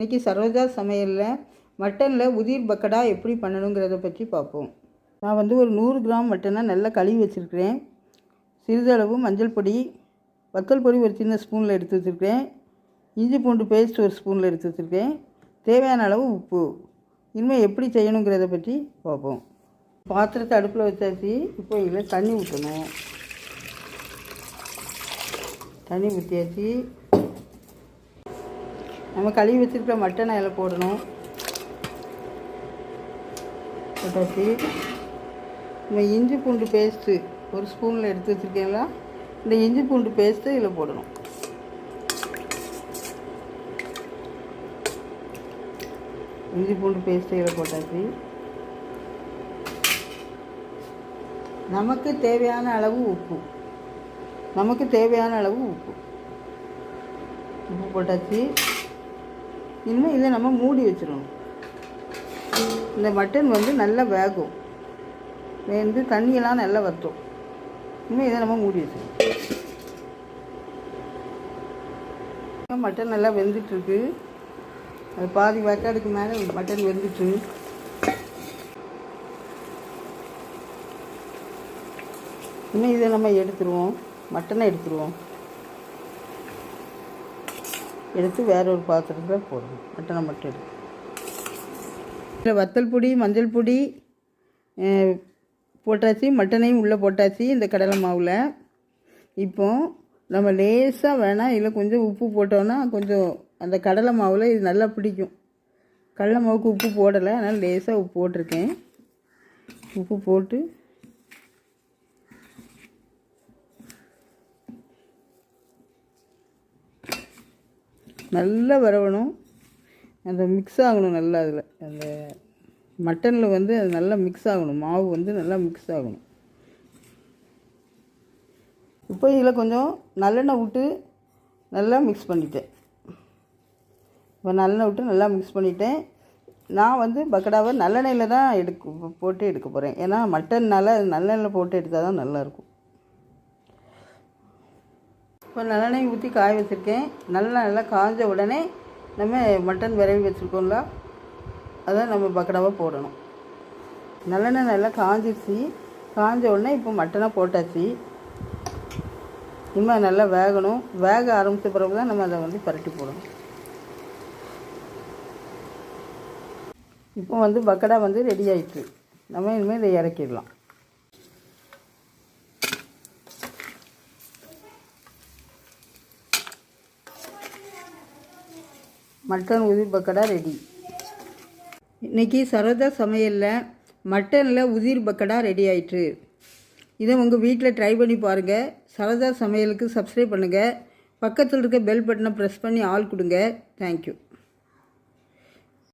இன்றைக்கி சரோஜா சமையலில் மட்டனில் உதிர் பக்கடா எப்படி பண்ணணுங்கிறத பற்றி பார்ப்போம். நான் வந்து ஒரு நூறு கிராம் மட்டனை நல்லா கழுவி வச்சுருக்கிறேன். சிறிதளவு மஞ்சள் பொடி வத்தல் பொடி ஒரு சின்ன ஸ்பூனில் எடுத்து வச்சுருக்கேன் இஞ்சி பூண்டு பேஸ்ட் ஒரு ஸ்பூனில் எடுத்து வச்சுருக்கேன் தேவையான அளவு உப்பு. இனிமேல் எப்படி செய்யணுங்கிறத பற்றி பார்ப்போம். பாத்திரத்தை அடுப்பில் வச்சாச்சு. இப்போ இதில் தண்ணி ஊற்றணும் தண்ணி ஊற்றியாச்சு நம்ம கழுவி வச்சுருக்க மட்டனை அதில் போடணும். போட்டாச்சு நம்ம இஞ்சி பூண்டு பேஸ்ட்டு ஒரு ஸ்பூனில் எடுத்து வச்சுருக்கீங்களா இந்த இஞ்சி பூண்டு பேஸ்ட்டு இதில் போடணும். இஞ்சி பூண்டு பேஸ்ட்டு இதில் போட்டாச்சு. நமக்கு தேவையான அளவு உப்பு. நமக்கு தேவையான அளவு உப்பு. உப்பு போட்டாச்சு. இனிமேல் இதை நம்ம மூடி வச்சிடணும் இந்த மட்டன் வந்து நல்லா வேகும். வேந்து தண்ணியெல்லாம் நல்லா வற்றும் இனிமேல் இதை நம்ம மூடி வச்சிடணும் மட்டன் நல்லா வெந்துட்டுருக்கு. அது பாதி வக்காடுக்கு மேலே மட்டன் வெந்துட்டு. இனிமேல் இதை நம்ம எடுத்துருவோம். மட்டனை எடுத்துருவோம். எடுத்து வேற ஒரு பாத்திரத்தில் போடணும். மட்டனை மட்டும் எடுத்து. இதில் வத்தல் பொடி மஞ்சள் பொடி போட்டாச்சு மட்டனையும் உள்ளே போட்டாச்சு இந்த கடலை மாவில். இப்போ நம்ம லேசாக வேணால் இல்லை கொஞ்சம் உப்பு போட்டோன்னா கொஞ்சம் அந்த கடலை மாவில் இது நல்லா பிடிக்கும். கடலை மாவுக்கு உப்பு போடலை அதனால் லேசாக உப்பு போட்டிருக்கேன். உப்பு போட்டு நல்லா வரவணும் அந்த மிக்ஸ் ஆகணும் நல்லா அதில். அந்த மட்டனில் வந்து அது நல்லா மிக்ஸ் ஆகணும். மாவு வந்து நல்லா மிக்ஸ் ஆகணும். இப்போ இதில் கொஞ்சம் நல்லெண்ணெய் விட்டு நல்லா மிக்ஸ் பண்ணிட்டேன். இப்போ நல்லெண்ணெய் விட்டு நல்லா மிக்ஸ் பண்ணிட்டேன். நான் வந்து பக்கடாவை நல்லெண்ணெயில் தான் எடுக்க போட்டு எடுக்க போகிறேன் ஏன்னா மட்டன்னால் நல்லெண்ணெயில் போட்டு எடுத்தால் தான் நல்லாயிருக்கும் இப்போ நல்லெண்ணெய் ஊற்றி காய வச்சுருக்கேன். நல்லா நல்லா காஞ்ச உடனே நம்ம மட்டன் விரவி வச்சுருக்கோம்ல அதை நம்ம பக்கடாவாக போடணும். நல்லெண்ணெய் நல்லா காஞ்சிருச்சு. காஞ்ச உடனே இப்போ மட்டனாக போட்டாச்சு. இனிமேல் நல்லா வேகணும். வேக ஆரம்பித்த பிறகு தான் நம்ம அதை வந்து பரட்டி போடணும். இப்போ வந்து பக்கடா வந்து ரெடி ஆயிட்டு. நம்ம இனிமேல் இதை இறக்கிடலாம். மட்டன் உதிர் பக்கடா ரெடி இன்றைக்கி சரதா சமையலில் மட்டனில் உதிர் பக்கடா ரெடி ஆயிட்டு இதை உங்கள் வீட்டில் ட்ரை பண்ணி பாருங்கள் சரதா சமையலுக்கு சப்ஸ்கிரைப் பண்ணுங்கள் பக்கத்தில் இருக்க பெல் பட்டனை ப்ரெஸ் பண்ணி ஆள் கொடுங்க. தேங்க்யூ